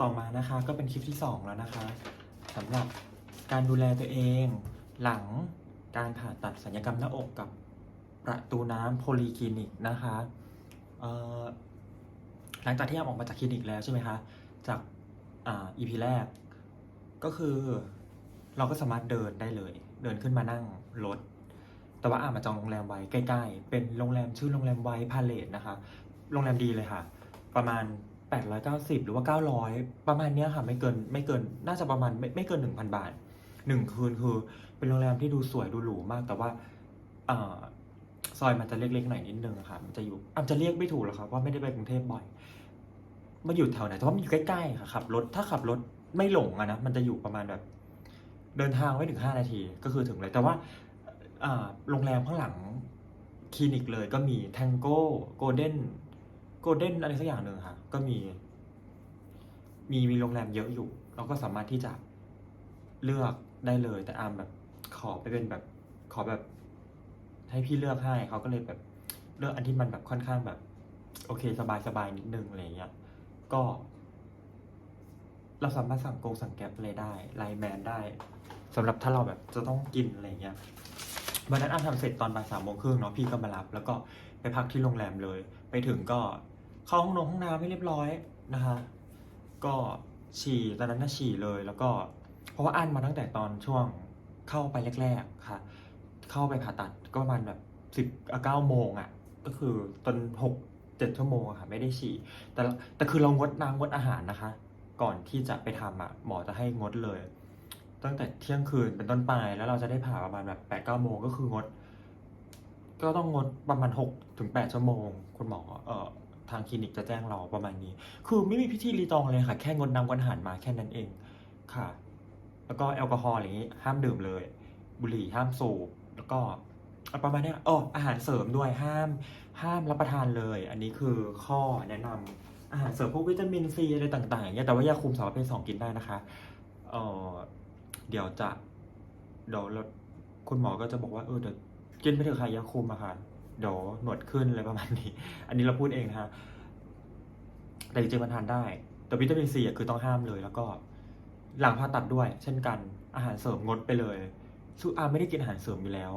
ต่อมานะคะก็เป็นคลิปที่ 2 แล้วนะคะสำหรับการดูแลตัวเอง หลังการผ่าตัดสัญญกรรมหน้าอกกับประตูน้ำโพลีคลินิกนะคะหลังจากที่ออกมาจากคลินิกแล้วใช่ไหมคะจากอ่า EP แรก ก็คือเราก็สามารถเดินได้เลย เดินขึ้นมานั่งรถแต่ว่าอามาจองโรงแรมไว้ใกล้ๆ เป็นโรงแรมชื่อโรงแรมไวพาเลตนะคะ โรงแรมดีเลยค่ะ ประมาณ 890 หรือว่า 900 ประมาณเนี้ยค่ะ ไม่เกินไม่เกินน่าจะประมาณไม่ไม่เกิน 1,000 บาทหนึ่งคืนคือเป็นโรงแรมที่ดูสวยดูหรูมาก แต่ว่าอซอยมันจะเล็กๆหน่อยนิดนึงค่ะ มันจะอยู่อะจะเรียกไม่ถูกหรอกครับว่าไม่ได้ไปกรุงเทพบ่อย มันอยู่แถวไหนแต่ว่ามันอยู่ใกล้ๆค่ะขับรถถ้าขับรถไม่หลงอะนะมันจะอยู่ประมาณแบบ เดินทางไม่ถึงห้านาทีก็คือถึงเลย แต่ว่าโรงแรมข้างหลังคลินิกเลยก็มีแทงโก้โกลเด้น กลเด้นอะไรสักอย่างหนึ่งค่ะ ก็มี มีมีโรงแรมเยอะอยู่ เราก็สามารถที่จะเลือกได้เลย แต่อามแบบขอไปเป็นแบบ ขอแบบ ให้พี่เลือกให้เขาก็เลยแบบเลือกอันที่มันแบบค่อนข้างแบบ โอเค สบายสบายนิดนึงอะไรเงี้ย ก็ เราสามารถสั่งโกงสั่งแก๊ปเลยได้ไลแมนได้สำหรับถ้าเราแบบจะต้องกินอะไรเงี้ยวันนั้นอ้ำทำเสร็จตอนบ่ายสามโมงครึ่งเนาะพี่ก็มารับ แล้วก็ไปพักที่โรงแรมเลย ไปถึงก็ เข้าห้องนงห้องน้ำให้เรียบร้อยนะคะ ก็ฉี่ตอนนั้นน่ะฉี่เลยแล้วก็ เพราะว่าอันมาตั้งแต่ตอนช่วงเข้าไปแรกๆค่ะ เข้าไปผ่าตัดก็ประมาณแบบสิบเก้าโมงอะ ก็คือตอนหกเจ็ดชั่วโมงอะค่ะไม่ได้ฉี่แต่แต่คือเรางดน้ำงดอาหารนะคะ ก่อนที่จะไปทำอะหมอจะให้งดเลย ตั้งแต่เที่ยงคืนเป็นต้นไปแล้วเราจะได้ผ่าประมาณแบบแปดเก้าโมงก็คืองด ก็ต้องงดประมาณหกถึงแปดชั่วโมง คุณหมอเอ่อ ทางคลินิกจะแจ้งเราประมาณนี้ คือไม่มีพิธีรีตองเลยค่ะ แค่งดน้ำงดอาหารมาแค่นั้นเองค่ะ แล้วก็แอลกอฮอล์อะไรอย่างนี้ห้ามดื่มเลย บุหรี่ห้ามสูบ แล้วก็ประมาณเนี้ยอ๋ออาหารเสริมด้วยห้าม ห้ามรับประทานเลย อันนี้คือข้อแนะนำอาหารเสริมพวกวิตามินซีอะไรต่างๆอย่างเงี้ยแต่ว่ายาคุมสามารถเป็นสองกินได้นะคะเออเดี๋ยวจะเดี๋ยวคุณหมอก็จะบอกว่าเออเดี๋ยวกินไปเถอะค่ะยาคุมอะค่ะ เดี๋ยวหนวดขึ้นอะไรประมาณนี้ อันนี้เราพูดเองนะฮะ แต่จริงๆมันทานได้ แต่วิตามินซีอะคือต้องห้ามเลย แล้วก็หลังผ่าตัดด้วย เช่นกัน อาหารเสริมงดไปเลยซึ่งอาไม่ได้กินอาหารเสริมอยู่แล้ว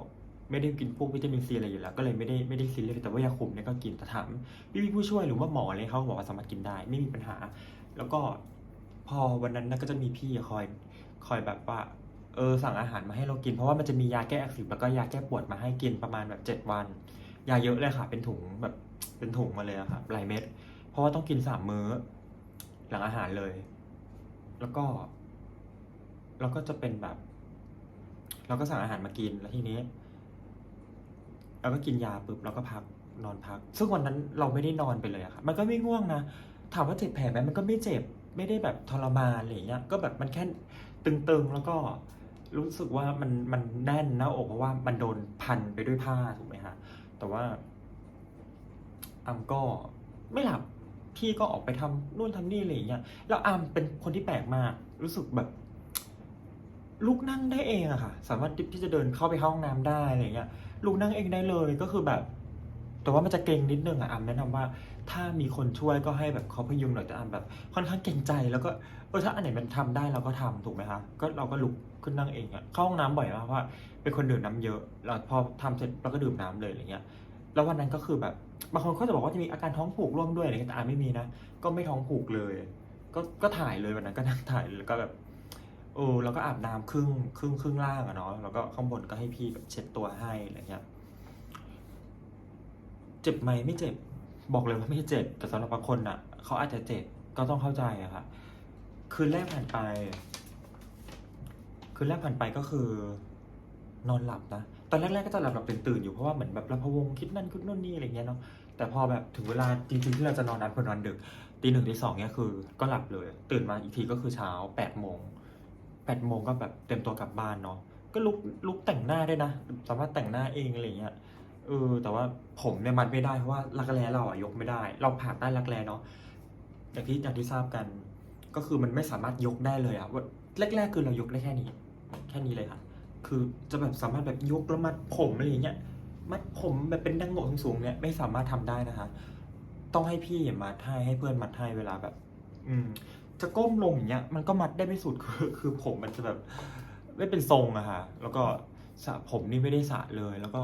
ไม่ได้กินพวกวิตามินซีอะไรอยู่แล้ว ก็เลยไม่ได้ไม่ได้ซีเรียสแต่ว่ายาคุมเนี่ยก็กินแต่ถามพี่พี่ผู้ช่วยหรือว่าหมออะไรเขาบอกว่าสามารถกินได้ ไม่มีปัญหา แล้วก็พอวันนั้นก็จะมีพี่คอยคอยแบบว่าเออสั่งอาหารมาให้เรากินเพราะว่ามันจะมียาแก้อักเสบแล้วก็ยาแก้ปวดมาให้กินประมาณแบบเจ็ดวัน ยาเยอะเลยค่ะ เป็นถุงแบบเป็นถุงมาเลยอะค่ะหลายเม็ด เพราะว่าต้องกินสามมื้อ หลังอาหารเลย แล้วก็เราก็จะเป็นแบบ เราก็สั่งอาหารมากินแล้วทีนี้เราก็กินยาปุ๊บเราก็พักนอนพัก ซึ่งวันนั้นเราไม่ได้นอนไปเลยอะค่ะ มันก็ไม่ง่วงนะ ถามว่าเจ็บแผลไหมมันก็ไม่เจ็บ ไม่ได้แบบทรมานอะไรเงี้ย ก็แบบมันแค่ตึงๆ แล้วก็รู้สึกว่ามันมันแน่นหน้าอกเพราะว่ามันโดนพันไปด้วยผ้าถูกไหมฮะ แต่ว่าอามก็ไม่หลับพี่ก็ออกไปทำนู่นทำนี่อะไรอย่างเงี้ยแล้วอามเป็นคนที่แปลกมาก รู้สึกแบบลุกนั่งได้เองอะค่ะ สามารถที่จะเดินเข้าไปเข้าห้องน้ำได้อะไรเงี้ยลุกนั่งเองได้เลยก็คือแบบ แต่ว่ามันจะเกรงนิดนึงอะอามแนะนำว่า ถ้ามีคนช่วยก็ให้แบบเขาพยุงหน่อยแต่อัมแบบ ค่อนข้างเกรงใจแล้วก็เออถ้าอันไหนมันทำได้เราก็ทำถูกไหมคะก็เราก็ลุกขึ้นนั่งเองอะเข้าห้องน้ำบ่อยมากเพราะว่าเป็นคนดื่มน้ำเยอะแล้วพอทำเสร็จเราก็ดื่มน้ำเลยอะไรเงี้ยแล้ววันนั้นก็คือแบบบางคนเขาจะบอกว่าจะมีอาการท้องผูกร่วมด้วยอะไรเงี้ยแต่อันไม่มีนะก็ไม่ท้องผูกเลย ก็ก็ถ่ายเลยวันนั้นก็นั่งถ่ายแล้วก็แบบเออแล้วก็อาบน้ำครึ่งครึ่งครึ่งล่างอะเนาะแล้วก็ข้างบนก็ให้พี่แบบเช็ดตัวให้อะไรเงี้ยเจ็บไหมไม่เจ็บ บอกเลยว่าไม่เจ็บแต่สำหรับบางคนอะเขาอาจจะเจ็บก็ต้องเข้าใจอะค่ะ คืนแรกผ่านไป คืนแรกผ่านไปก็คือนอนหลับนะตอนแรกๆก็จะหลับหลับตื่นตื่นๆอยู่เพราะว่าเหมือนแบบราพวงคิดนั่นคิดนู่นนี่อะไรเงี้ยเนาะแต่พอแบบถึงเวลาจริงๆที่เราจะนอนนัดคนนอนดึกตีหนึ่งตีสองเนี่ยคือก็หลับเลย ตื่นมาอีกทีก็คือเช้าแปดโมงแปดโมงก็แบบเต็มตัวกลับบ้านเนาะก็ลุกลุกแต่งหน้าได้วยนะ สามารถแต่งหน้าเองอะไรเงี้ย เออ แต่ว่าผมเนี่ยมันไม่ได้เพราะว่ารักแร้เราอะยกไม่ได้ เราผ่าใต้รักแร้เนาะอย่างที่อย่างที่ทราบกัน ก็คือมันไม่สามารถยกได้เลยอะว่าแรกๆคือเรายกได้แค่นี้ แค่นี้เลยค่ะ คือจะแบบสามารถแบบยกแล้วมัดผมอะไรอย่างเงี้ยมัดผมแบบเป็นดังโง่สูงๆเนี่ยไม่สามารถทำได้นะคะ ต้องให้พี่มัดให้ให้เพื่อนมัดให้เวลาแบบ อืม จะก้มลงอย่างเงี้ย มันก็มัดได้ไม่สุดคือ คือผมมันจะแบบ ไม่เป็นทรงอะค่ะแล้วก็สระผมนี่ไม่ได้สระเลยแล้วก็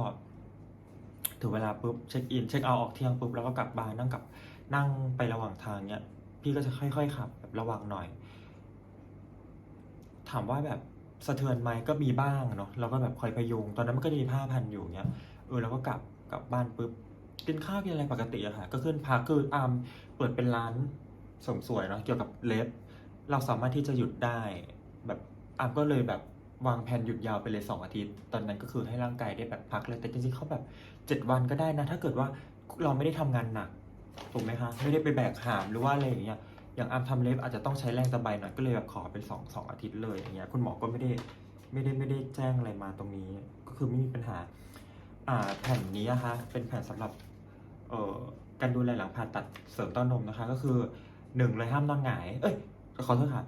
ถึงเวลาปุ๊บเช็คอินเช็คเอาออกเที่ยงปุ๊บแล้วก็กลับบ้านนั่งกับนั่งไประหว่างทางเนี้ยพี่ก็จะค่อยๆขับแบบระวังหน่อย ถามว่าแบบสะเทือนไหมก็มีบ้างเนาะเราก็แบบคอยพยุงตอนนั้นมันก็จะมีผ้าพันอยู่เนี้ยเออแล้วก็กลับกลับบ้านปุ๊บกินข้าวกินอะไรปกติอะค่ะ ก็ขึ้นพักคืออาร์มเปิดเป็นร้านเสริมสวยเนาะเกี่ยวกับเล็บ เราสามารถที่จะหยุดได้ แบบอาร์มก็เลยแบบ วางแผนหยุดยาวไปเลยสองอาทิตย์ ตอนนั้นก็คือให้ร่างกายได้แบบพักเลย แต่จริงๆเขาแบบเจ็ดวันก็ได้นะ ถ้าเกิดว่าเราไม่ได้ทำงานหนักถูกไหมคะไม่ได้ไปแบกหามหรือว่าอะไรอย่างเงี้ยอย่างอามทำเล็บอาจจะต้องใช้แรงตะไบหน่อยก็เลยแบบขอเป็นสองสองอาทิตย์เลยอย่างเงี้ยคุณหมอก็ไม่ได้ไม่ได้ไม่ได้แจ้งอะไรมาตรงนี้ ก็คือไม่มีปัญหาอ่าแผ่นนี้นะคะเป็นแผ่นสำหรับเอ่อการดูแลหลังผ่าตัดเสริมต้านมนะคะ ก็คือหนึ่งเลยห้ามนอนหงาย เอ้ยขอโทษค่ะ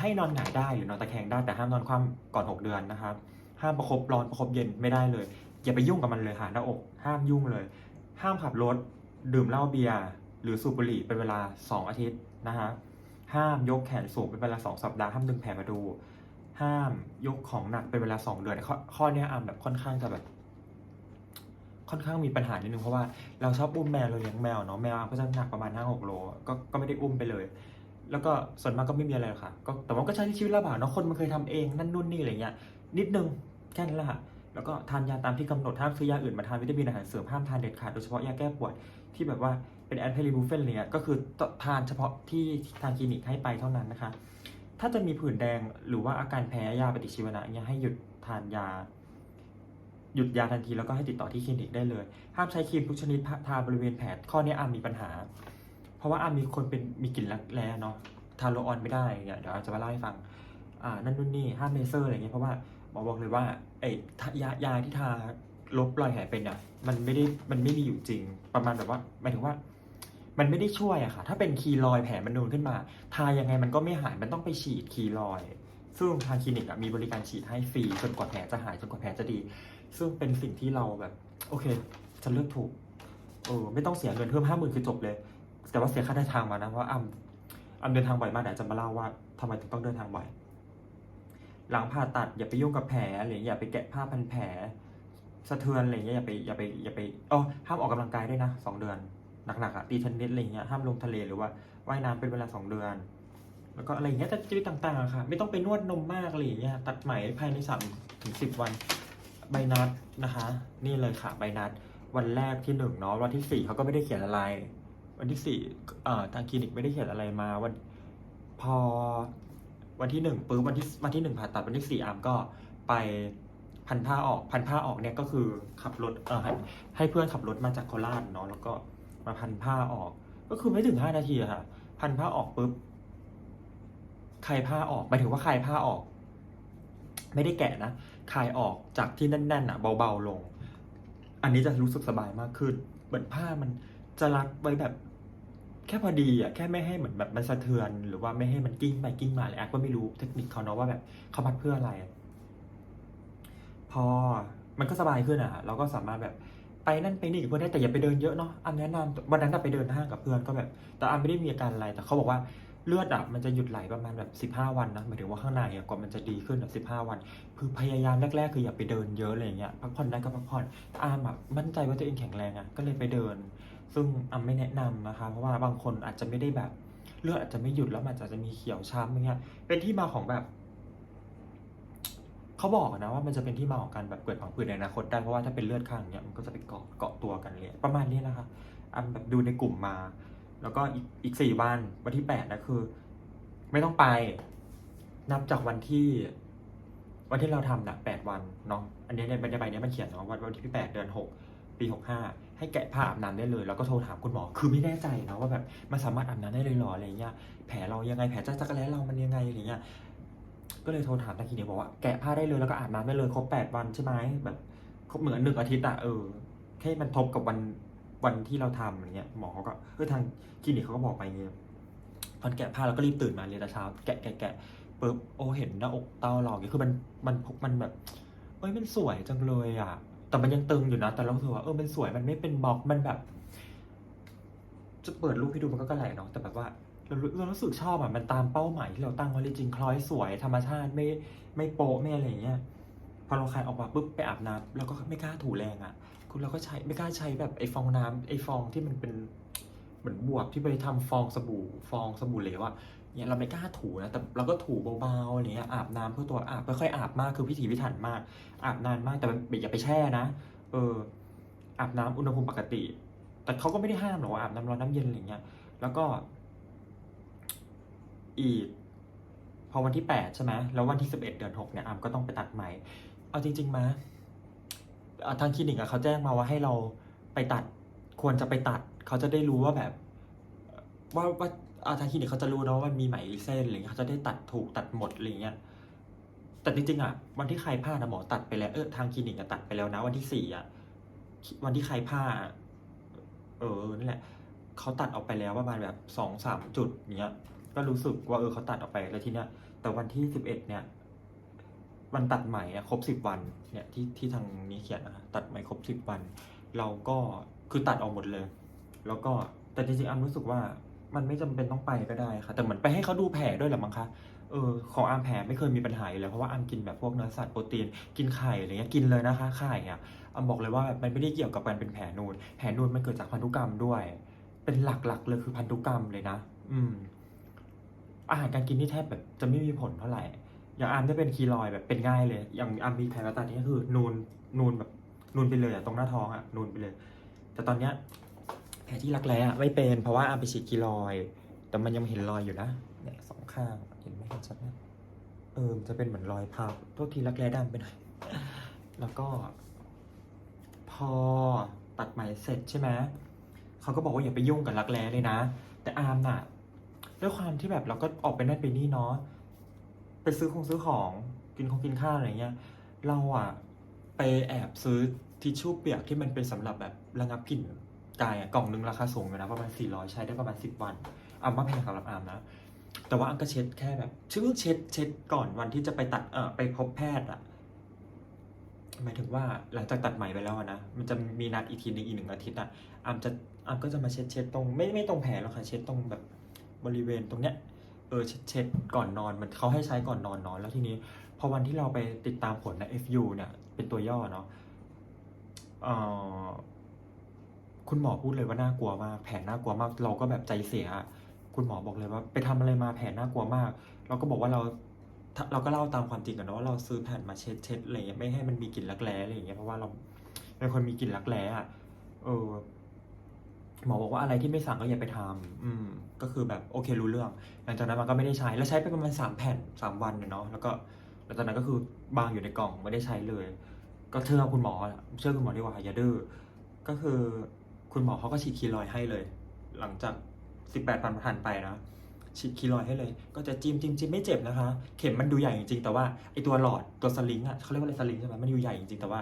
ให้นอนหงายได้หรือนอนตะแคงได้แต่ห้ามนอนคว่ำก่อนหกเดือนนะคะห้ามประคบร้อนประคบเย็นไม่ได้เลย อย่าไปยุ่งกับมันเลยค่ะหน้าอก ห้ามยุ่งเลย ห้ามขับรถ ดื่มเหล้าเบียร์หรือสูบบุหรี่เป็นเวลา 2 อาทิตย์นะคะห้ามยกแขนสูงเป็นเวลา 2 สัปดาห์ห้ามดึงแผลมาดู ห้ามยกของหนักเป็นเวลา 2 เดือนข้อข้อนี้อามแบบค่อนข้างจะแบบ ค่อนข้างมีปัญหานิดนึงเพราะว่าเราชอบอุ้มแมวเราเลี้ยงแมวเนาะแมวอามก็จะหนักประมาณ5 6โลก็ก็ไม่ได้อุ้มไปเลย แล้วก็ส่วนมากก็ไม่มีอะไรหรอกค่ะ ก็แต่ว่าก็ใช้ชีวิตลำบากเนาะคนมันเคยทำเองนั่นนู่นนี่อะไรเงี้ยนิดนึงแค่นั้นแหละค่ะแล้วก็ทานยาตามที่กำหนดห้ามซื้อยาอื่นมาทานวิตามินอาหารเสริมห้ามทานเด็ดขาดโดยเฉพาะยาแก้ปวดที่แบบว่าเป็นแอนติริบูเฟนอะไรเงี้ยก็คือทานเฉพาะที่ทางคลินิกให้ไปเท่านั้นนะคะ ถ้าจะมีผื่นแดงหรือว่าอาการแพ้ยาปฏิชีวนะเนี่ยให้หยุดทานยาหยุดยาทันทีแล้วก็ให้ติดต่อที่คลินิกได้เลย ห้ามใช้ครีมทุกชนิดทาบริเวณแผลข้อนี้อาจมีปัญหา เพราะว่าอามีคนเป็นมีกลิ่นรักแร้เนาะทาโลออนไม่ได้เนี่ยเดี๋ยวอาจจะมาเล่าให้ฟังอ่านั่นนู่นนี่ห้ามเลเซอร์อะไรเงี้ยเพราะว่าหมอบอกเลยว่าไอ้ยายาที่ทาลบรอยแผลเป็นเนี่ยมันไม่ได้มันไม่มีอยู่จริงประมาณแบบว่าหมายถึงว่า มันไม่ได้ช่วยอะค่ะ ถ้าเป็นคีรอยแผลมันนูนขึ้นมา ทายังไงมันก็ไม่หายมันต้องไปฉีดคีรอยซึ่งทางคลินิกอะมีบริการฉีดให้ฟรีจนกว่าแผลจะหายจนกว่าแผลจะดี ซึ่งเป็นสิ่งที่เราแบบ โอเคฉันเลือกถูกเออไม่ต้องเสียเงินเพิ่มห้าหมื่นคือจบเลย แต่ว่าเสียค่าเดินทางมานะเพราะว่าอ้ำอ้ำเดินทางบ่อยมากเดี๋ยวจะมาเล่าว่าทำไมถึงต้องเดินทางบ่อยหลังผ่าตัดอย่าไปยุ่งกับแผลหรืออย่าไปแกะผ้าพันแผลสะเทือนอะไรเงี้ยอย่าไปอย่าไปอย่าไปอ๋อห้ามออกกำลังกายด้วยนะสองเดือนหนักๆอะตีเทนนิสอะไรเงี้ยห้ามลงทะเลหรือว่าว่ายน้ำเป็นเวลาสองเดือน แล้วก็อะไรเงี้ยแต่ชีวิตต่างๆค่ะ ไม่ต้องไปนวดนมมากอะไรอย่างเงี้ยตัดไหมภายในสามถึงสิบวันใบนัดนะคะ นี่เลยค่ะใบนัด วันแรกที่หนึ่งเนาะวันที่สี่เขาก็ไม่ได้เขียนอะไร วันที่สี่เอ่อทางคลินิกไม่ได้เขียนอะไรมาวันพอวันที่หนึ่งปุ๊บวันที่วันที่หนึ่งผ่าตัดวันที่สี่อาร์มก็ไปพันผ้าออกพันผ้าออกเนี่ยก็คือขับรถเออให้เพื่อนขับรถมาจากโคราชเนาะแล้วก็มาพันผ้าออก ก็คือไม่ถึงห้านาทีอะค่ะ พันผ้าออกปุ๊บคลายผ้าออกหมายถึงว่าคลายผ้าออก ไม่ได้แกะนะคลายออกจากที่แน่นๆอะเบาๆลง อันนี้จะรู้สึกสบายมากขึ้น เหมือนผ้ามันจะรัดไว้แบบ แค่พอดีอะแค่ไม่ให้เหมือนแบบมันสะเทือน หรือว่าไม่ให้มันกิ้งไปกิ้งมาเลยอะก็ไม่รู้เทคนิคเขาเนาะว่าแบบเขาพัดเพื่ออะไร พอมันก็สบายขึ้นอะ เราก็สามารถแบบไปนั่นไปนี่กับเพื่อนได้แต่อย่าไปเดินเยอะเนาะอันแนะนำวันนั้นอะไปเดินห้างกับเพื่อนก็แบบ แต่อันไม่ได้มีอาการอะไร แต่เขาบอกว่าเลือดอะมันจะหยุดไหลประมาณแบบ 15 วันนะหมายถึงว่าข้างในอะกว่ามันจะดีขึ้นอะ15 วันคือพยายามแรกๆ คืออย่าไปเดินเยอะอะไรอย่างเงี้ยพักผ่อนได้ก็พักผ่อนอามอะมั่นใจว่าตัวเองแข็งแรงอะก็เลยไปเดิน ซึ่งอาไม่แนะนำนะคะ เพราะว่าบางคนอาจจะไม่ได้แบบเลือดอาจจะไม่หยุดแล้วมันอาจจะมีเขียวช้ำอย่างเงี้ยเป็นที่มาของแบบเขาบอกนะว่ามันจะเป็นที่มาของการแบบเกิดผังผืดในอนาคตได้เพราะว่าถ้าเป็นเลือดข้างเนี้ยมันก็จะไปเกาะเกาะตัวกันเลยประมาณนี้นะคะอันแบบดูในกลุ่มมา แล้วก็อีกอีกสี่วันวันที่แปดนะคือ ไม่ต้องไป นับจากวันที่ วันที่เราทำนะแปดวันเนาะอันนี้ในใบใบเนี้ยมันเขียนเนาะวันวันที่แปดเดือนหกปีหกห้า ให้แกะผ้าอาบน้ำได้เลย แล้วก็โทรถามคุณหมอ คือไม่แน่ใจนะว่าแบบมันสามารถอาบน้ำได้เลยหรออะไรเงี้ย แผลเรายังไง แผลจักรแล้เรามันยังไงอะไรเงี้ย ก็เลยโทรถามทางคลินิกบอกว่าแกะผ้าได้เลยแล้วก็อาบน้ำได้เลยครบแปดวันใช่ไหมแบบครบเหมือนหนึ่งอาทิตย์อะเออ แค่มันทบกับวันวันที่เราทำอะไรเงี้ย หมอเขาก็เออทางคลินิกเขาก็บอกไปเงี้ยตอนแกะผ้าเราก็รีบตื่นมาเลยแต่เช้า แกะแกะแกะปุ๊บโอ้เห็นหน้าอกเต้าเราเนี่ยคือมันมันมันแบบเอ้ยมันสวยจังเลยอะ แต่มันยังตึงอยู่นะ แต่เราถือว่าเออมันสวยมันไม่เป็นบล็อกมันแบบ จะเปิดรูปให้ดูมันก็กระไหลเนาะแต่แบบว่าเราเรารู้สึกชอบอะมันตามเป้าหมายที่เราตั้งไว้จริงคล้อยสวยธรรมชาติไม่ไม่โป๊ะไม่อะไรอย่างเงี้ยพอเราคลายออกมาปุ๊บไปอาบน้ำเราก็ไม่กล้าถูแรงอะ คุณเราก็ใช้ไม่กล้าใช้แบบไอ้ฟองน้ำไอ้ฟองที่มันเป็นเหมือนบวบที่ไปทำฟองสบู่ฟองสบู่เหลวอะ เนี่ยเราไม่กล้าถูนะ แต่เราก็ถูเบาๆอะไรเงี้ยอาบน้ำเพื่อตัวอาบค่อยๆอาบมากคือพิถีพิถันมาก อาบนานมากแต่อย่าไปแช่นะ เออ อาบน้ำอุณหภูมิปกติ แต่เขาก็ไม่ได้ห้ามหรอกอาบน้ำร้อนน้ำเย็นอะไรเงี้ย แล้วก็ อีก พอวันที่แปดใช่ไหมแล้ววันที่สิบเอ็ดเดือนหกเนี่ยอามก็ต้องไปตัดไหมเอาจริงๆมาอะทางคลินิกอะเขาแจ้งมาว่าให้เราไปตัด ควรจะไปตัด เขาจะได้รู้ว่าแบบ ว่าว่า ทางคลินิกเขาจะรู้เนาะว่ามีไหมเส้นอะไรเงี้ยเขาจะได้ตัดถูกตัดหมดอะไรเงี้ยแต่จริงๆอะวันที่ใครผ้านะหมอตัดไปแล้วเออทางคลินิกอะตัดไปแล้วนะ วันที่สี่อะวันที่ใครผ้า เออนั่นแหละเขาตัดออกไปแล้วประมาณแบบสองสามจุดเนี้ย ก็รู้สึกว่าเออเขาตัดออกไปแล้วทีเนี้ยแต่วันที่สิบเอ็ดเนี่ยวันตัดใหม่เนี่ยครบสิบวันเนี่ยที่ที่ทางนี้เขียนนะตัดใหม่ครบสิบวัน เราก็คือตัดออกหมดเลย แล้วก็แต่จริงๆอัมรู้สึกว่า มันไม่จำเป็นต้องไปก็ได้ค่ะ แต่เหมือนไปให้เขาดูแผลด้วยแหละมั้งคะเออของอามแผลไม่เคยมีปัญหาอยู่แล้วเพราะว่าอามกินแบบพวกเนื้อสัตว์โปรตีนกินไข่อะไรเงี้ยกินเลยนะคะไข่อะอามบอกเลยว่ามันไม่ได้เกี่ยวกับการเป็นแผลนูนแผลนูนมันเกิดจากพันธุกรรมด้วย เป็นหลักๆเลยคือพันธุกรรมเลยนะ อืม อาหารการกินที่แทบแบบจะไม่มีผลเท่าไหร่ อย่างอามได้เป็นคีลอยแบบเป็นง่ายเลย อย่างอามมีแผลกระตันนี่ก็คือนูนนูนแบบนูนไปเลยอะตรงหน้าท้องอะนูนไปเลย แต่ตอนเนี้ย แผลที่รักแร้ไม่เป็นเพราะว่าอาร์มไปฉีดคีลอย แต่มันยังเห็นรอยอยู่นะเนี่ยสองข้างเห็นไหมเห็นชัดไหมเออมจะเป็นเหมือนรอยพับโทษทีรักแร้ดำไปหน่อยแล้วก็ พอตัดไหมเสร็จใช่ไหมเขาก็บอกว่าอย่าไปยุ่งกับรักแร้เลยนะ แต่อาร์มน่ะด้วยความที่แบบเราก็ออกไปนั่นไปนี่เนาะไปซื้อของซื้อของกินของกินข้าวอะไรเงี้ย เราอะไปแอบซื้อทิชชู่เปียกที่มันเป็นสำหรับแบบระงับกลิ่น กายอะกล่องหนึงราคาสูงอยู่นะประมาณ 400 ใช้ได้ประมาณ 10 วันอามว่าแพงสำหรับอามนะ แต่ว่าอามก็เช็ดแค่แบบชื่อเช็ดเช็ดก่อนวันที่จะไปตัดเออไปพบแพทย์อะหมายถึงว่าหลังจากตัดไหม่ไปแล้วนะ มันจะมีนัดอีกทีนึงอีกหนึ่งอาทิตย์อะอามจะอามก็จะมาเช็ดเช็ดตรงไม่ไม่ตรงแผลหรอกค่ะ เช็ดตรงแบบบริเวณตรงเนี้ยเออเช็ดเช็ดก่อนนอนมันเขาให้ใช้ก่อนนอนนอนแล้วทีนี้ พอวันที่เราไปติดตามผลใน FU เนี่ย เป็นตัวย่อเนาะเอ่อ คุณหมอพูดเลยว่าน่ากลัวมาก แผลน่ากลัวมาก เราก็แบบใจเสีย คุณหมอบอกเลยว่า ไปทำอะไรมาแผลน่ากลัวมาก เราก็บอกว่าเรา เราก็เล่าตามความจริงกันเนาะว่าเราซื้อแผ่นมาเช็ดเช็ดอะไรเงี้ยไม่ให้มันมีกลิ่นรักแร้อะไรอย่างเงี้ยเพราะว่าเราเป็นคนมีกลิ่นรักแร้อะเออหมอบอกว่าอะไรที่ไม่สั่งก็อย่าไปทำอืม ก็คือแบบโอเครู้เรื่อง หลังจากนั้นมันก็ไม่ได้ใช้ แล้วใช้ไปประมาณสามแผ่นสามวันเนี่ยเนาะ แล้วก็หลังจากนั้นก็คือบางอยู่ในกล่องไม่ได้ใช้เลย ก็เชื่อคุณหมอ เชื่อคุณหมอดีกว่าอย่าดื้อ ก็คือ คุณหมอเขาก็ฉีดคีลอยให้เลย หลังจากสิบแปดวันผ่านไปนะฉีดคีลอยให้เลย ก็จะจิ้มจิ้มจิ้มไม่เจ็บนะคะ เข็มมันดูใหญ่จริงๆ แต่ว่าไอตัวหลอดตัวสลิงอะเขาเรียกว่าอะไรสลิงใช่ไหมมันดูใหญ่จริงๆ แต่ว่า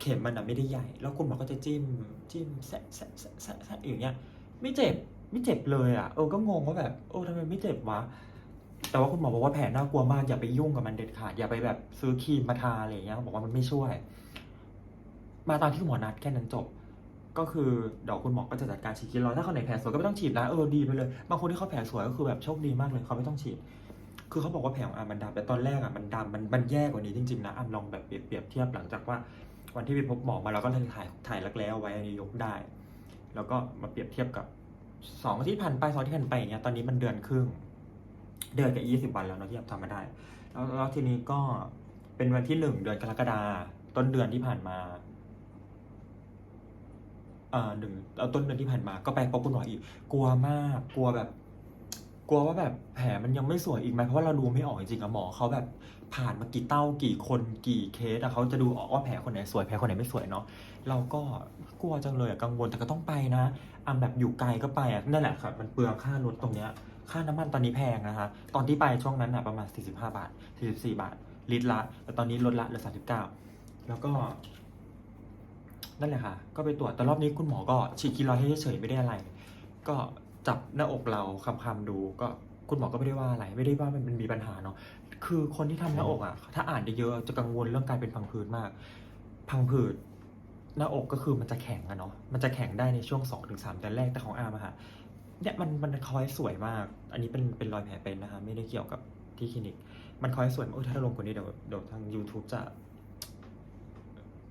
เข็มมันอะไม่ได้ใหญ่ แล้วคุณหมอก็จะจิ้มจิ้มแซะแซะแซะแซะแซะอย่างเงี้ย ไม่เจ็บไม่เจ็บเลยอะเออก็งงว่าแบบเออทำไมไม่เจ็บวะแต่ว่าคุณหมอบอกว่าแผลน่ากลัวมากอย่าไปยุ่งกับมันเด็ดขาดอย่าไปแบบซื้อครีมมาทาอะไรอย่างเงี้ยเขาบอกว่ามันไม่ช่วย มาตามที่หมอนัดแค่นั้นจบ ก็คือเดี๋ยวคุณหมอก็จะจัดการฉีดคีลอยด์ถ้าคนไหนแผลสวยก็ไม่ต้องฉีดนะเออดีไปเลยบางคนที่เขาแผลสวยก็คือแบบโชคดีมากเลยเขาไม่ต้องฉีด คือเขาบอกว่าแผลของอามันดำแต่ตอนแรกอะมันดำมันมันแย่กว่านี้จริงๆนะอามลองแบบเปรียบเทียบหลังจากว่าวันที่ไปพบหมอมาเราก็เลยถ่ายถ่ายรักแร้เอาไว้อันนี้ยกได้ แล้วก็มาเปรียบเทียบกับสองที่ผ่านไปสองที่ผ่านไปอย่างเงี้ยตอนนี้มันเดือนครึ่ง เดือนกับยี่สิบวันแล้วเนาะที่ทำมาได้ แล้วแล้วทีนี้ก็เป็นวันที่หนึ่งเดือนกรกฎาต้นเดือนที่ผ่านมา หนึ่งเอาต้นเดือนที่ผ่านมาก็ไปพบคุณหมออีก กลัวมากกลัวแบบกลัวว่าแบบแผลมันยังไม่สวยอีกไหมเพราะว่าเราดูไม่ออกจริงๆอะหมอเขาแบบผ่านมากี่เต้ากี่คนกี่เคสอะเขาจะดูออกว่าแผลคนไหนสวยแผลคนไหนไม่สวยเนาะเราก็กลัวจังเลยอะกังวลแต่ก็ต้องไปนะอันแบบอยู่ไกลก็ไปอะนั่นแหละครับมันเปลืองค่ารถตรงเนี้ยค่าน้ำมันตอนนี้แพงนะคะตอนที่ไปช่วงนั้นอะประมาณ 45 บาท 44 บาทลิตรละแต่ตอนนี้ลดละเหลือ39 แล้วก็ นั่นแหละค่ะ ก็ไปตรวจแต่รอบนี้คุณหมอก็ฉีดคีลอยด์ให้เฉยๆไม่ได้อะไร ก็จับหน้าอกเราคำๆดูก็คุณหมอก็ไม่ได้ว่าอะไร ไม่ได้ว่ามันมีปัญหาเนาะคือคนที่ทำหน้าอกอะถ้าอ่านเยอะๆจะกังวลเรื่องการเป็นพังผืดมาก พังผืดหน้าอกก็คือมันจะแข็งอะเนาะมันจะแข็งได้ในช่วง2-3เดือนแรกแต่ของอาร์มอะค่ะเนี่ยมันมันคอยสวยมาก อันนี้เป็นเป็นรอยแผลเป็นนะคะไม่ได้เกี่ยวกับที่คลินิก มันคอยสวยมากเออถ้าลงคนนี้เดี๋ยวเดี๋ยวทาง YouTube จะ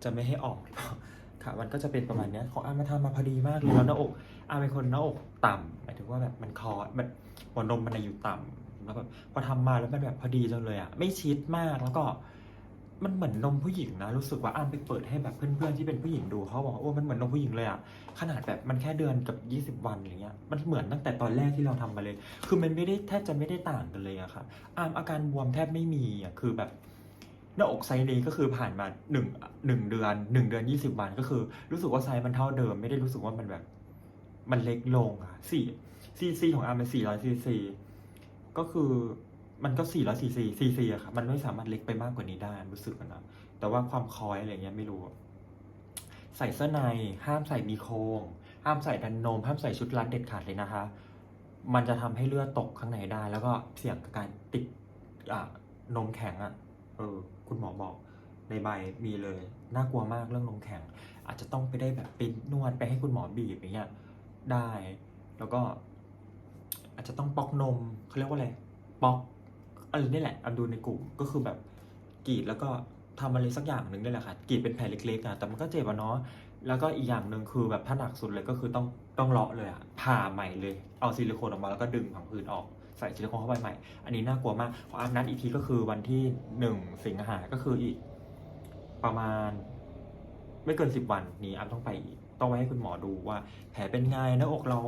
จะไม่ให้ออกหรือเปล่า ค่ะมันก็จะเป็นประมาณเนี้ยของอาร์มมาทำมาพอดีมากเลยแล้วหน้าอกอาร์มเป็นคนหน้าอกต่ำหมายถึงว่าแบบมันคอมันหัวนมมันนะอยู่ต่ำแล้วแบบพอทำมาแล้วมันแบบพอดีจังเลยอะไม่ชิดมากแล้วก็มันเหมือนนมผู้หญิงนะรู้สึกว่าอาร์มไปเปิดให้แบบเพื่อนๆที่เป็นผู้หญิงดูเขาบอกว่าโอ้มันเหมือนนมผู้หญิงเลยอะขนาดแบบมันแค่เดือนกับ 20 วันอะไรเงี้ยมันเหมือนตั้งแต่ตอนแรกที่เราทำมาเลย คือมันไม่ได้แทบจะไม่ได้ต่างกันเลยอะค่ะอาร์มอาการบวมแทบไม่มีอะคือแบบ หน้าอกไซส์นี้ก็คือผ่านมาหนึ่งหนึ่งเดือนหนึ่งเดือนยี่สิบวันก็คือ รู้สึกว่าไซส์มันเท่าเดิม ไม่ได้รู้สึกว่ามันแบบ มันเล็กลงอะสี่ซีซีของอาร์มเป็นสี่ร้อยซีซีก็คือมันก็สี่ร้อยซีซีซีซีอะค่ะมันไม่สามารถเล็กไปมากกว่านี้ได้รู้สึกนะแต่ว่าความคอยอะไรเงี้ยไม่รู้ ใส่เสื้อในห้ามใส่มีโครงห้ามใส่ดันนม ห้ามใส่ชุดรัดเด็ดขาดเลยนะคะ มันจะทำให้เลือดตกข้างในได้ แล้วก็เสี่ยงกับการติดอ่านมแข็งอะ่ะเออ คุณหมอบอกในใบมีเลยน่ากลัวมากเรื่องนมแข็ง อาจจะต้องไปได้แบบไปนวดไปให้คุณหมอบีบอย่างเงี้ยได้ แล้วก็ อาจจะต้องปอกนมเขาเรียกว่าอะไรปอกอะไรนี่แหละอันดูในกลุ่มก็คือแบบกรีดแล้วก็ทำอะไรสักอย่างหนึ่งนี่แหละค่ะกรีดเป็นแผลเล็กๆอะแต่มันก็เจ็บอะเนาะแล้วก็อีกอย่างหนึ่งคือแบบถ้าหนักสุดเลยก็คือต้องต้องเลาะเลยอะผ่าใหม่เลย เอาซิลิโคนออกมาแล้วก็ดึงผังผืดออก ใส่ซิลิโคนเข้าไปใหม่ อันนี้น่ากลัวมากขออาร์มนัดอีกทีก็คือวันที่หนึ่งสิงหาก็คืออีก ประมาณ ไม่เกินสิบวันนี้อาร์มต้องไปอีกต้องไว้ให้คุณหมอดูว่า แผลเป็นไงหน้าอกเรา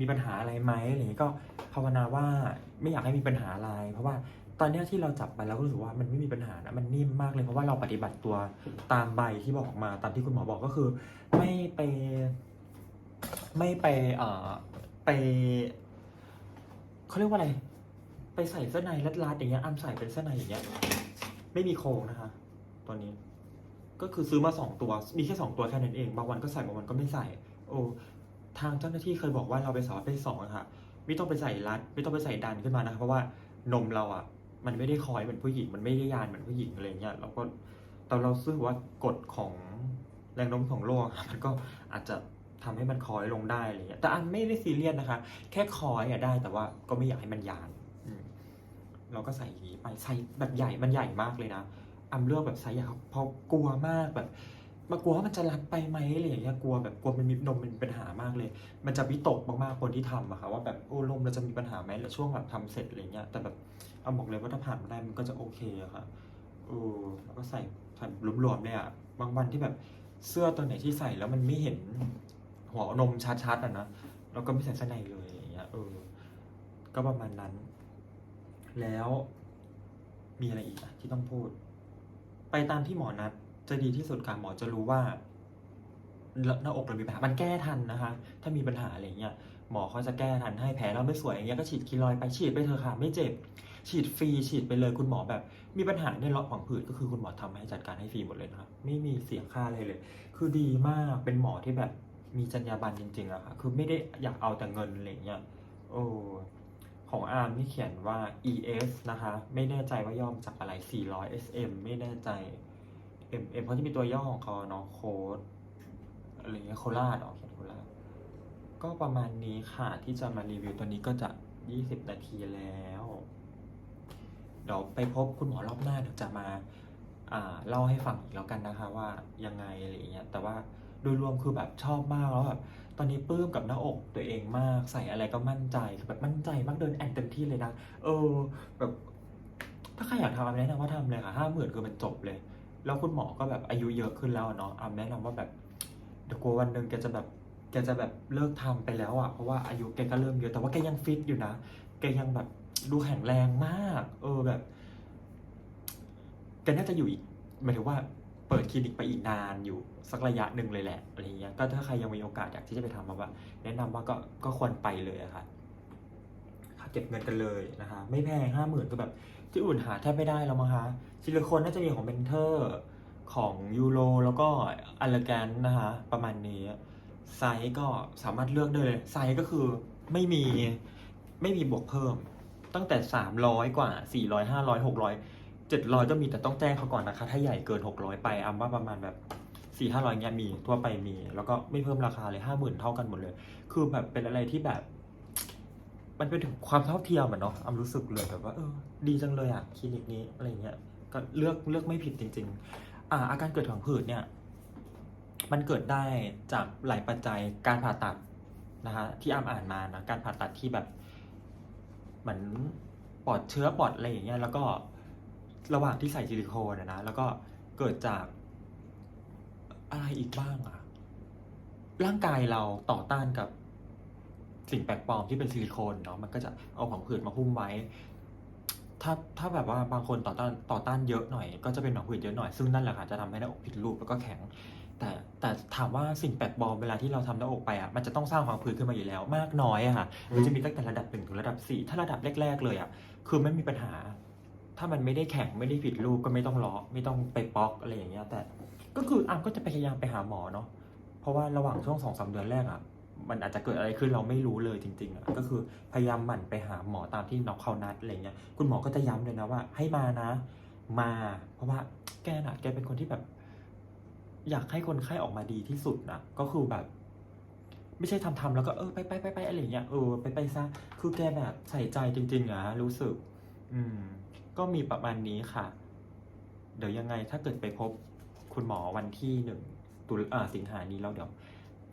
มีปัญหาอะไรไหมอะไรอย่างนี้ก็ภาวนาว่าไม่อยากให้มีปัญหาอะไร เพราะว่าตอนนี้ที่เราจับไปแล้วก็รู้สึกว่ามันไม่มีปัญหานะมันนิ่มมากเลยเพราะว่าเราปฏิบัติตัวตามใบที่บอกมาตามที่คุณหมอบอกก็คือ ไม่ไป ไม่ไปเอ่อไป เขาเรียกว่าอะไร ไปใส่เสื้อในรัดๆอย่างเงี้ยอ้ํใส่เป็นเสื้อในอย่างเงี้ย ไม่มีโครงนะคะตัวนี้ ก็คือซื้อมาสองตัว มีแค่สองตัวแค่นั้นเอง บางวันก็ใส่บางวันก็ไม่ใส่ โอ้ทางเจ้าหน้าที่เคยบอกว่าเราไปสอบไปสองอะค่ะ ไม่ต้องไปใส่รัด ไม่ต้องไปใส่ดันขึ้นมานะคะเพราะว่านมเราอะมันไม่ได้คอยเหมือนผู้หญิง มันไม่ได้ยานเหมือนผู้หญิงอะไรเงี้ยเราก็แต่เราซื้อว่ากฎของแรงโน้มถ่วงโลกอะมันก็อาจจะ ทำให้มันคอยลงได้อะไรเงี้ยแต่อันไม่ได้ซีเรียสนะคะ แค่คอยอะได้แต่ว่าก็ไม่อยากให้มันยานเราก็ใส่อย่างนี้ไปใส่แบบใหญ่มันใหญ่มากเลยนะอำเลือกแบบไซส์ใหญ่เพราะกลัวมากแบบมากลัวว่ามันจะรัดไปไหมอะไรอย่างเงี้ยกลัวแบบกลัวมันมีนมเป็นปัญหามากเลย มันจะวิตกมากๆคนที่ทำอะค่ะว่าแบบโอ้ลมเราจะมีปัญหาไหมแล้วช่วงแบบทำเสร็จอะไรเงี้ยแต่แบบเอาบอกเลยว่าถ้าผ่านมาได้มันก็จะโอเคอะค่ะเออแล้วก็ใส่ใส่รวมๆเลยอะบางวันที่แบบเสื้อตัวไหนที่ใส่แล้วมันไม่เห็น หัวนมชัดๆอะนะเราก็ไม่ใส่เสื้อในเลยอย่างเงี้ยเออ ก็ประมาณนั้น แล้วมีอะไรอีกอะที่ต้องพูด ไปตามที่หมอนัดจะดีที่สุดค่ะหมอจะรู้ว่าหน้าอกเรามีปัญหา มันแก้ทันนะคะ ถ้ามีปัญหาอะไรเงี้ย หมอเขาจะแก้ทันให้แผลเราไม่สวยอย่างเงี้ย ก็ฉีดคีลอยไป ฉีดไปเถอะค่ะ ไม่เจ็บ ฉีดฟรี ฉีดไปเลย คุณหมอแบบ มีปัญหาในเลาะผังผืดก็คือคุณหมอทำให้จัดการให้ฟรีหมดเลยนะคะไม่มีเสียค่าอะไรเลย คือดีมาก เป็นหมอที่แบบ มีจรรยาบรรณจริงๆอะค่ะ คือไม่ได้อยากเอาแต่เงินอะไรเงี้ยโอ้ของอาร์มนี่เขียนว่า ES นะคะ ไม่แน่ใจว่าย่อมจากอะไร 400 SM ไม่แน่ใจ M M เขาจะมีตัวย่อของเขาเนาะโค้ดอะไรเงี้ยโคราชออกเขียนโคราชก็ประมาณนี้ค่ะ ที่จะมารีวิวตัวนี้ก็จะ 20 นาทีแล้ว เดี๋ยวไปพบคุณหมอรอบหน้าเดี๋ยวจะมาอ่าเล่าให้ฟังอีกแล้วกันนะคะว่ายังไงอะไรเงี้ยแต่ว่า โดยรวมคือแบบชอบมากแล้วแบบตอนนี้ปลื้มกับหน้าอกตัวเองมาก ใส่อะไรก็มั่นใจคือแบบมั่นใจมากเดินแอนเต็มที่เลยนะเออแบบถ้าใครอยากทำอันแนะนำว่าทำเลยค่ะห้าหมื่นคือมันจบเลย แล้วคุณหมอก็แบบอายุเยอะขึ้นแล้วเนาะอามแนะนำว่าแบบเดี๋ยวกลัววันหนึ่งแกจะแบบแกจะแบบเลิกทำไปแล้วอะเพราะว่าอายุแกก็เริ่มเยอะแต่ว่าแกยังฟิตอยู่นะแกยังแบบดูแข็งแรงมาก เออแบบแกน่าจะอยู่อีกหมายถึงว่า เปิดคลินิกไปอีกนานอยู่สักระยะหนึ่งเลยแหละอะไรเงี้ยก็ถ้าใครยังมีโอกาสอยากที่จะไปทำมาว่า แนะนำว่าก็ก็ควรไปเลยอะค่ะเก็บเงินกันเลยนะคะ ไม่แพงห้าหมื่นก็แบบ ที่อื่นหาแทบไม่ได้แล้วมั้งคะซิลิโคนน่าจะมีของเบนเทอร์ของยูโรแล้วก็อัลเลแกนนะคะ ประมาณนี้ไซส์ก็สามารถเลือกได้เลยไซส์ก็คือไม่มีไม่มีบวกเพิ่ม ตั้งแต่ 300 กว่า 400 500 600 700 ก็มีแต่ต้องแจ้งเขาก่อนนะคะ ถ้าใหญ่เกิน 600 ไปอัมว่าประมาณแบบ4 500เงี้ยมีทั่วไปมี แล้วก็ไม่เพิ่มราคาเลย50,000เท่ากันหมดเลย คือแบบเป็นอะไรที่แบบ มันเป็นถึงความเท่าเทียมอะเนาะอำรู้สึกเลยแบบว่าเออดีจังเลยอะคลินิกนี้อะไรเงี้ยก็เลือกเลือกไม่ผิดจริง ๆ อ่า อาการเกิดของผืดเนี่ย มันเกิดได้จากหลายปัจจัยการผ่าตัดนะฮะที่อามอ่านมานะการผ่าตัดที่แบบเหมือนปลอดเชื้อปลอดอะไรอย่างเงี้ยแล้วก็ ระหว่างที่ใส่ซิลิโคนนะ แล้วก็เกิดจากอะไรอีกบ้างอะร่างกายเราต่อต้านกับสิ่งแปลกปลอมที่เป็นซิลิโคนเนาะมันก็จะเอาของผืดมาหุ้มไว้ ถ้าถ้าแบบว่าบางคนต่อต้านต่อต้านเยอะหน่อย ก็จะเป็นหนองผืดเยอะหน่อยซึ่งนั่นแหละค่ะจะทำให้หน้าอกผิดรูปแล้วก็แข็ง แต่แต่ถามว่าสิ่งแปลกปลอมเวลาที่เราทำหน้าอกไปอะมันจะต้องสร้างความผืดขึ้นมาอยู่แล้ว มากน้อยอะค่ะมันจะมีตั้งแต่ระดับหนึ่งถึงระดับสี่ถ้าระดับแรกๆเลยอะคือไม่มีปัญหา ถ้ามันไม่ได้แข็งไม่ได้ผิดรูปก็ไม่ต้องล้อไม่ต้องไปป๊อกอะไรอย่างเงี้ย แต่ก็คืออะก็จะพยายามไปหาหมอเนาะเพราะว่าระหว่างช่วงสองสามเดือนแรกอะมันอาจจะเกิดอะไรขึ้นเราไม่รู้เลยจริงๆอะก็คือพยายามหมั่นไปหาหมอตามที่น้องเขานัดอะไรเงี้ยคุณหมอก็จะย้ำเลยนะว่า ให้มานะ มา เพราะว่าแกน่ะแกเป็นคนที่แบบ อยากให้คนไข้ออกมาดีที่สุดนะก็คือแบบ ไม่ใช่ทำทำแล้วก็เออไปไปไปไปอะไรเงี้ยเออไปไปซะคือแกแบบใส่ใจจริงๆอะรู้สึก อืม ก็มีประมาณนี้ค่ะ เดี๋ยวยังไงถ้าเกิดไปพบคุณหมอวันที่หนึ่งตุลาสิงหานี้แล้วเดี๋ยว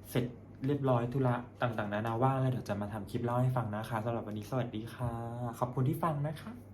เสร็จเรียบร้อยธุระต่างๆ นานาว่างแล้วเดี๋ยวจะมาทำคลิปเล่าให้ฟังนะคะสำหรับวันนี้สวัสดีค่ะ ขอบคุณที่ฟังนะคะ